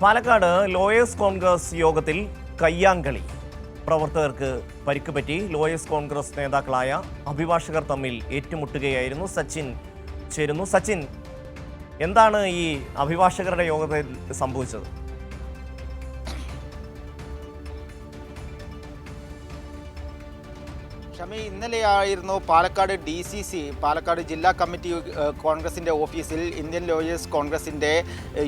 Palakkad lawyers Congress യോഗത്തിൽ കയ്യാങ്കളി. പ്രവർത്തകർക്ക് പരിക്ക് പറ്റി ലോയേഴ്സ് കോൺഗ്രസ് നേതാക്കളായ അഭിഭാഷകർ തമ്മിൽ ഏറ്റുമുട്ടുകയായിരുന്നു. സച്ചിൻ ചേരുന്നു. സച്ചിൻ എന്താണ് ഈ അഭിഭാഷകരുടെ യോഗത്തിൽ സംഭവിച്ചത്? ഷമി ഇന്നലെയായിരുന്നു Palakkad D C C Palakkad ജില്ലാ കമ്മിറ്റി കോൺഗ്രസിന്റെ ഓഫീസിൽ ഇന്ത്യൻ ലോയേഴ്സ് കോൺഗ്രസിന്റെ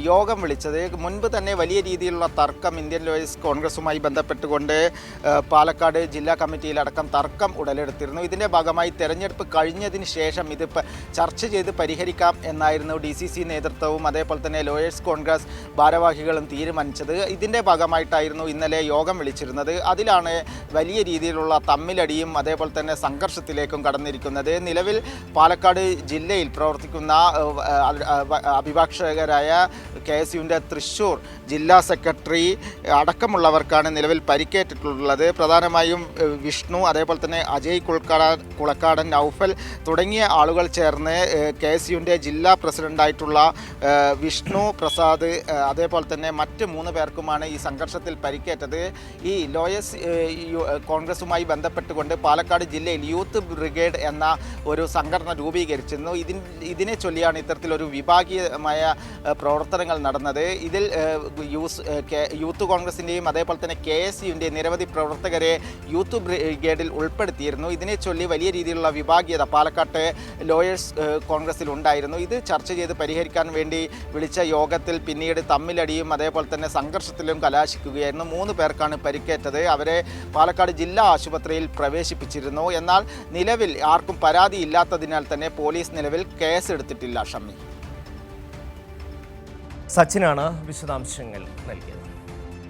യോഗം വിളിച്ചത്. മുൻപ് തന്നെ വലിയ രീതിയിലുള്ള തർക്കം ഇന്ത്യൻ ലോയേഴ്സ് കോൺഗ്രസുമായി ബന്ധപ്പെട്ടുകൊണ്ട് പാലക്കാട് ജില്ലാ കമ്മിറ്റിയിലടക്കം തർക്കം ഉടലെടുത്തിരുന്നു. ഇതിന്റെ ഭാഗമായി തെരഞ്ഞെടുപ്പ് കഴിഞ്ഞതിന് ശേഷം ഇത് ചർച്ച ചെയ്ത് പരിഹരിക്കാം എന്നായിരുന്നു ഡി സി സി നേതൃത്വവും അതേപോലെ തന്നെ ലോയേഴ്സ് കോൺഗ്രസ് ഭാരവാഹികളും തീരുമാനിച്ചത്. ഇതിന്റെ ഭാഗമായിട്ടായിരുന്നു ഇന്നലെ യോഗം വിളിച്ചിരുന്നത്. അതിലാണ് വലിയ രീതിയിലുള്ള തമ്മിലടിയും അതേപോലെ തന്നെ സംഘർഷത്തിലേക്കും കടന്നിരിക്കുന്നത്. നിലവിൽ പാലക്കാട് ജില്ലയിൽ പ്രവർത്തിക്കുന്ന അഭിഭാഷകരായ കെ എസ് യുവിന്റെ തൃശ്ശൂർ ജില്ലാ സെക്രട്ടറി അടക്കമുള്ളവർക്കാണ് നിലവിൽ പരിക്കേറ്റിട്ടുള്ളത്. പ്രധാനമായും വിഷ്ണു അതേപോലെ തന്നെ അജയ് കുൾക്കാട കുളക്കാടൻ നൗഫൽ തുടങ്ങിയ ആളുകൾ ചേർന്ന് കെ എസ് യുവിന്റെ ജില്ലാ പ്രസിഡന്റായിട്ടുള്ള വിഷ്ണു പ്രസാദ് അതേപോലെ തന്നെ മറ്റ് മൂന്ന് പേർക്കുമാണ് ഈ സംഘർഷത്തിൽ പരിക്കേറ്റത്. ഈ ലോയസ് യു- കോൺഗ്രസുമായി ബന്ധപ്പെട്ടുകൊണ്ട് പാലക്കാട് ജില്ലയിൽ യൂത്ത് ബ്രിഗേഡ് എന്ന ഒരു സംഘടന രൂപീകരിച്ചിരുന്നു. ഇതിൻ ഇതിനെ ചൊല്ലിയാണ് ഇത്തരത്തിലൊരു വിഭാഗീയമായ പ്രവർത്തനങ്ങൾ നടന്നത്. ഇതിൽ യൂസ് യൂത്ത് കോൺഗ്രസിന്റെയും അതേപോലെ തന്നെ കെ എസ് യുവിന്റെ നിരവധി പ്രവർത്തകരെ യൂത്ത് ബ്രിഗേഡിൽ ഉൾപ്പെടുത്തിയിരുന്നു. ഇതിനെ ചൊല്ലി വലിയ രീതിയിലുള്ള വിഭാഗീയത പാലക്കാട്ടെ ലോയേഴ്സ് കോൺഗ്രസിൽ ഉണ്ടായിരുന്നു. ഇത് ചർച്ച ചെയ്ത് പരിഹരിക്കാൻ വേണ്ടി വിളിച്ച യോഗത്തിൽ പിന്നീട് തമ്മിലടിയും അതേപോലെ തന്നെ സംഘർഷത്തിലും കലാശിക്കുകയായിരുന്നു. മൂന്ന് പേർക്കാണ് പരിക്കേറ്റത്. അവരെ പാലക്കാട് ജില്ലാ ആശുപത്രിയിൽ പ്രവേശിപ്പിച്ചിരുന്നു. എന്നാൽ നിലവിൽ ആർക്കും പരാതിയില്ലാത്തതിനാൽ തന്നെ പോലീസ് നിലവിൽ കേസ് എടുത്തിട്ടില്ല ഷമ്മി. സച്ചിനാണ് വിശദാംശങ്ങൾ നൽകിയത്.